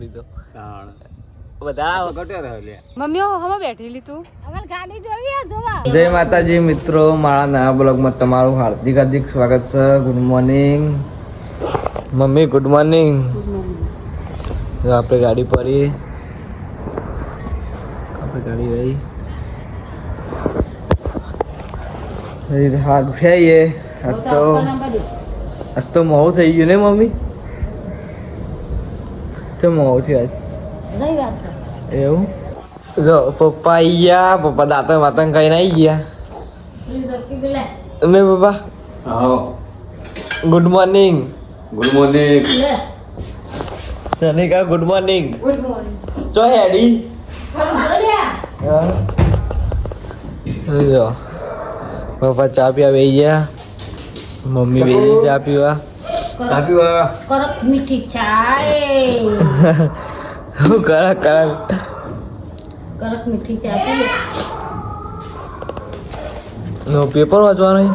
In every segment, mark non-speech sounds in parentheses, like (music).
લીધો. જય માતાજી મિત્રો મારા નવા બ્લોગમાં તમારું હાર્દિક હાર્દિક સ્વાગત છે. Good morning mummy good morning આપડે આપણે ગાડી પડી. આપણે ગાડી રહી. એ હાથ ઉઠાઈએ આજ તો આજ તો મોડું થઈ ગયું ને મમ્મી? તો મોડું થયું આજ એવું જો પપ્પા આઈ ગયા પપ્પા દાંતણ વાતણ ખાઈને આવી ગયા ને પપ્પા આવો. Good morning good morning Janika good morning ચો હેડી હા. જો પપ્પા ચા પીવા બેસી ગયા મમ્મી બેસી ચા પીવા કાપી વાળા. કરક મીઠી ચાય. હું કરા કરા કરક મીઠી ચા પીએ. નો પેપર વાંચવાનું.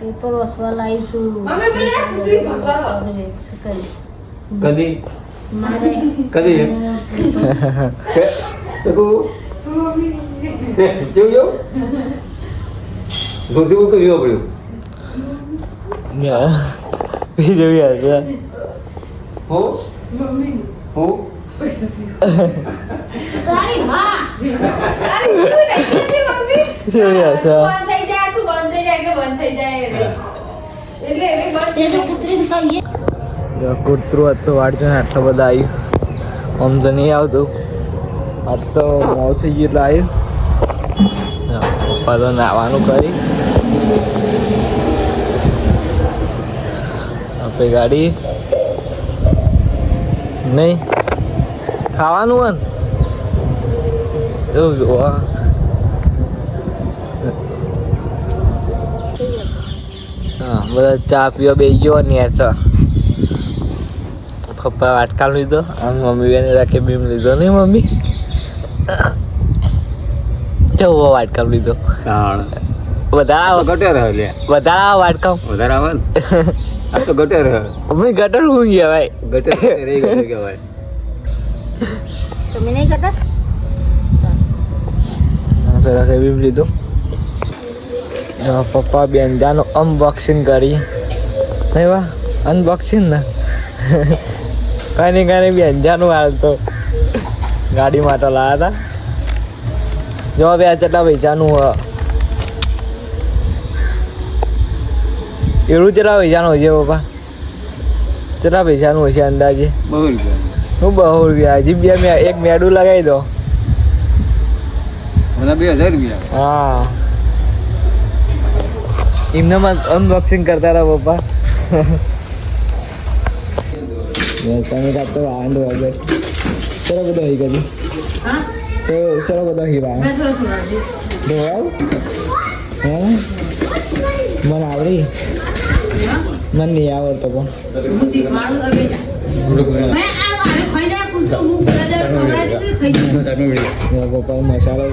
પેપર વસવા લાવીશું. મમ્મી પેલી કર્યું કૂતરી ફસાવો. કદી મારે કદી કે તો કો જેવું જેવું ગોતી ગોતી વિવો પડ્યું Yeah. બીજું હશે હો હો તારી માં શું હશે તે તો કૂતરીને કહીએ જો કૂતરું હતું વાળજો ને આટલા બધા આવ્યું આમ તો નહીં આવતું આજ તો મોં થઈ ગયું એટલે આવ્યું પપ્પા તો નાવાનું કરી આપણે ગાડી. નહીં. ખાવાનું હોય એવું જોવા હા. બધા ચા પીવા બે ગયો ને ચા. પપ્પા વાટકાલ લીધો આમ મમ્મી બેને રાખે બીમ લીધો. નહીં મમ્મી? કેવો વાટકા લીધો? તાણ બધા આ તો ઘટે લે. બધા વાટકા વધારે આવે આ તો ગટર (laughs) હું. ગયા ભાઈ રહે રહી ગયું કહેવાય? તમે નહીં રાખે બીમ લીધો. જો પપ્પા અનબોક્સિંગ કરી. નહીં વા? અનબોક્સિંગ ને? (laughs) કાંઈ નહીં કાંઈ નહીં બેનજાનું હાલ તો. ગાડી માટે લાવ્યા હતા. જો બે કેટલા પૈસાનું એવું કેટલા પૈસાનું હોય છે પપ્પા? કેટલા પૈસાનું હોય છે અંદાજે? બહુ રૂપિયા. હું બહુ રૂપિયા હજી બે મે એક મેડું લગાવી દો. બે હજાર રૂપિયા. હા. એમનામાં અનબોક્સિંગ કરતા હતા પપ્પા. તમે કાપતો વાંધો વગર ચલો બધો હી? ગયું ચલો ચલો બધો વાંધો ધોવાવ હા? મને આવડી. મને નહીં આવડતો પણ હું હું મસાલો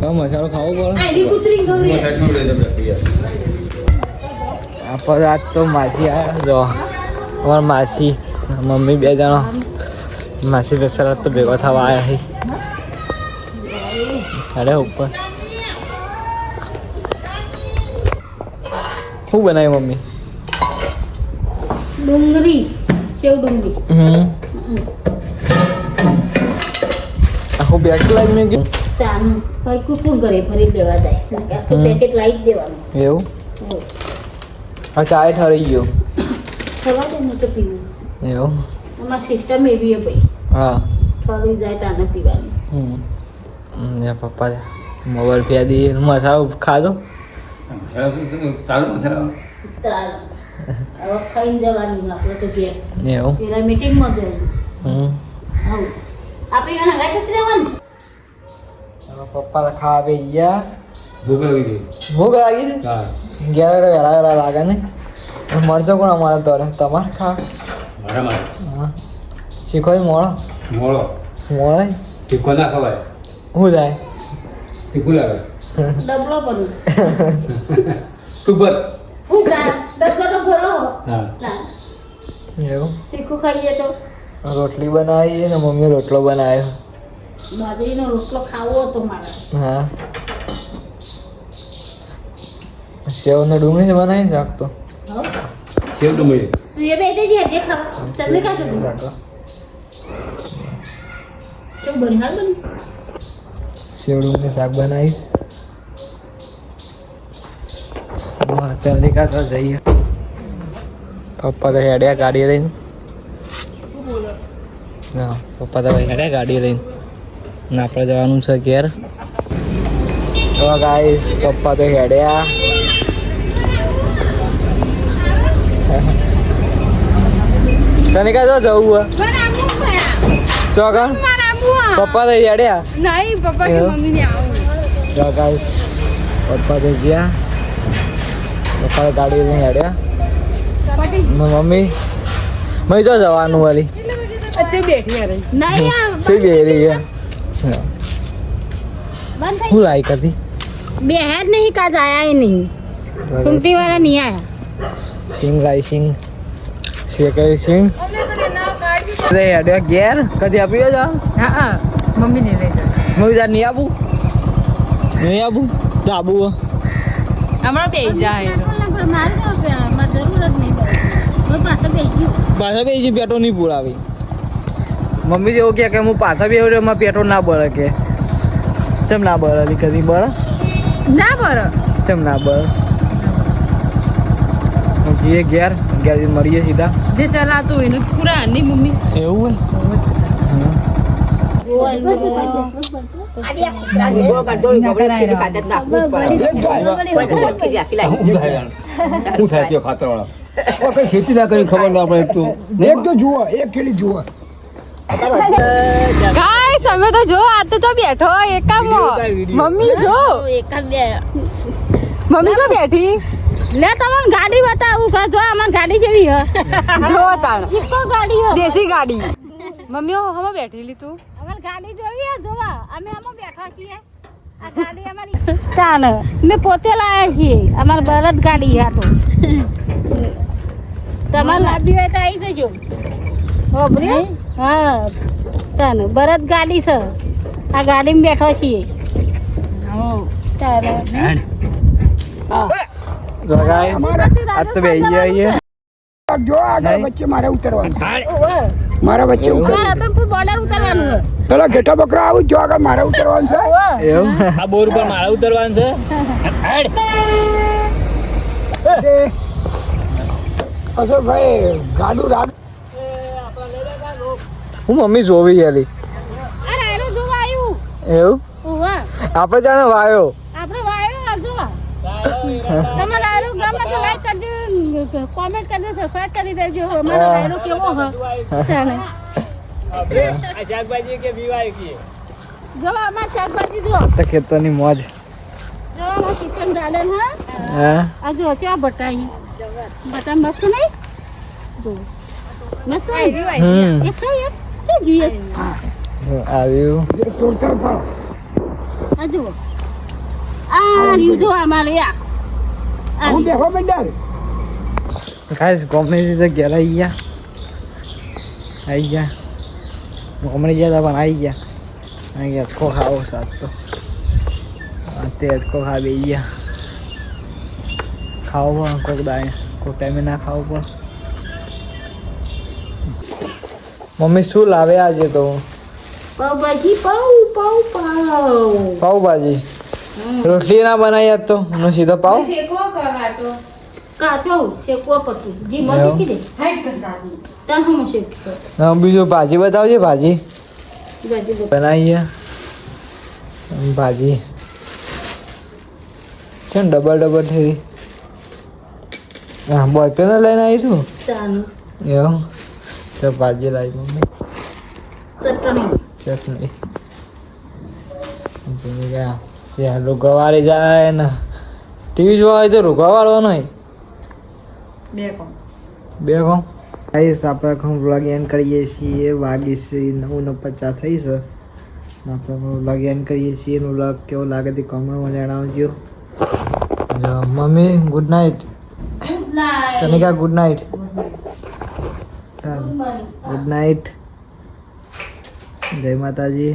હા મસાલો ખાવો પડે. આપણે આજ તો માસી આવ્યા જો, અમારા માસી, મમ્મી બે જણો. માસી દશરથ તો ભેગો થવા આવ્યા છે. અરે, ઉપર. શું બનાવ્યું મમ્મી? ડુંગળી. સેવ ડુંગળી? હમ. આખું બેગ લાવી મેં ગયું. ચાનું કોઈ કુકુર ઘરે ફરી લેવા જાય. આખું પેકેટ લાવી દેવાનું. એવું? આ ચાય ઠરી ગયો. થવા દે ને તો પીવું. એવું? અમાર સિસ્ટમ એવી હે ભાઈ. હા. ઠરી જાય તાને પીવાની. હમ. પપ્પા મોબાઈલ ફેદી મસાલો ખાધો? ચાલુ મસાલા હવે ખાઈને જવાનું આપણે તો ઘેર. એવું? પેલા મીટિંગમાં જવાનું હમ. આપણે એના ગાય જતી રહેવાનું? પપ્પા ખાવા બે ગયા. ભૂખ લાગી ગઈ. ભૂખ લાગી હા. વહેલા વહેલા લાગે ને? મળજો કોણ અમારે તોરે તમારે ખાવા? હા. શીખો મોળો મોળો મોળો તીખો ના ખવાય. શું થાય તીખું લાગે. ડબલો ટુબર હું ચાલ ડબલો તો ભરો હા ચાલ એવું? શીખું ખાઈએ તો રોટલી બનાવી ને મમ્મી રોટલો બનાવ્યો. બાજરીનો રોટલો ખાવો હતો મારે. હા. સેવ ને ડુંગળી બનાવી નાખતો તો. સેવ ડુંગળી. તું એ બે દેજે હજે ખાવા. ચટણી કા તું કેવું બની હાલ બની? સેવ ડુંગળી શાક બનાવી. ચંદ્રિકા તો જઈએ. પપ્પા તો હેડ્યા ગાડી લઈને. ના પપ્પા તો હેડ્યા ગાડી લઈને. ને આપણે જવાનું છે ઘેર. તો ગાઈસ પપ્પા તો હેડ્યા તને કા તો જવું હે. ચોકણ પપ્પા તો હેડ્યા નહીં પપ્પા કે મમ્મી ને આવું. જો ગાઈસ પપ્પા તો ગયા. બપોરે ગાડી લઈને હેડ્યા. મમ્મી મય જવાનું વાલી સી બે રહી હું લાઈક હતી બે હેર નહીં કાજ આયા નહીં. સુનતી વાળા નહીં આયા. સિંગ લાઈ સિંગ. શેકરી સિંગ? રે અડ્યો ગેર કદી આપી જા હા મમ્મી ને લઈ જા મમ્મી જા નહીં આબુ નહીં આબુ બે જાય તો. પાછા બે પેટો નહીં પુરાવી. મમ્મી જેવું કહે કે હું પાછા બે એમાં પેટો ના બળે કે. કેમ ના બળે કદી બળે? ના બળે. કેમ ના બળે? હું જઈએ ઘેર ઘેર મળીએ સીધા. જે ચલાતું હોય ને પૂરા નહીં મમ્મી. એવું હોય? શું થાય તે ખાતર વાળા કઈ ખેતી ના કરી ખબર ના પડે એક તો એક તો જુઓ એક ખેડી જુઓ અમે તો જો આ તો બેઠો એકામ મમ્મી જો બે મમ્મી જો બેઠી લે તમને ગાડી બતાવું કે જો અમાર ગાડી જેવી હ જો તાણ ઇકો ગાડી હ દેશી ગાડી મમ્મી હમ બેઠેલી તું ગાડી જોઈએ જોવા. અમે આમાં બેઠા છીએ. આ ગાડી અમારી તાન મેં પોતે લાયા છીએ. અમાર બળદ ગાડી હતો તો. તમાર લાદી હોય તો આવી જજો. હોબરી હા. તાન બળદ ગાડી છે. આ ગાડીમાં બેઠો છીએ. ગાઈસ આ તો બે આવીએ જો આગળ. વચ્ચે મારે ઉતરવાનું મારા વચ્ચે ઉતરવાનું બોર્ડર ઉતરવાનું છે. પેલો ઘેટા બકરા આવું જો આગળ મારે ઉતરવાનું છે. એવું? આ બોર પર મારે ઉતરવાનું છે. એ, અશોકભાઈ ગાડું રાખ. હું મમ્મી જોવી આવ્યું એવું? આપણે જાણે વાયો. આપણે વાયો તમારે રાયડો ગમે તો લાઈક કરજો કોમેન્ટ કરજો સબસ્ક્રાઇબ કરી દેજો. અમારો રાયડો કેવો હ ચાલે જો અમાર શાકભાજી જો. તો ખેતરની મોજ. જો અમાર કિચન ગાર્ડન હા? હા? આ જો આ બટાઈ. બટા મસ્ત નહીં? જો. મસ્ત નહીં? એક ખાઈ એક. શું જોઈએ. આવ્યું. આ આ રહ્યું જો અમારે આ. આ હું રહ્યું. બેઠો ગાઈસ ગમે રીતે ઘેર આવી ગયા. આવી ગયા. ગમણી ગયા હતા પણ આવી ગયા. આવી ગયા અચકો ખાવો સાત તો. આ તે અચકો ખા બે ગયા. ખાવો પણ કોઈક દાય કોઈ ટાઈમે ના ખાવો પણ. મમ્મી શું લાવે આજે તો? પાવભાજી પાવ પાવ પાવ પાવભાજી રોટલી ના બનાવી તો? હું સીધો પાવ કાચો શેકવો પછી. જી એવું? કીધે. હાઈટ હા, બીજું ભાજી બતાવજે ભાજી. બનાવીએ. ભાજી. છે ને ડબલ ડબલ થઈ. હા બોયફ્રેન્ડ લઈને આવી છું? એવું? તો ભાજી લાવી મમ્મી. ચટણી. જમી ગયા ત્યાં રૂગવાળી જાય ને. ટીવી જોવા હોય તો રૂગવાળો નહીં. બે કોમ બે કોણ? આઈસ આપણે હું વ્લોગ એન્ડ કરીએ છીએ. વાગી છે નવ પચાસ થઈ છે. આપણે વ્લોગ એન્ડ કરીએ છીએ. એનો વ્લોગ કેવો લાગે તે કોમેન્ટમાં જણાવજો. જો mummy good night. Sanika good night good night જય માતાજી.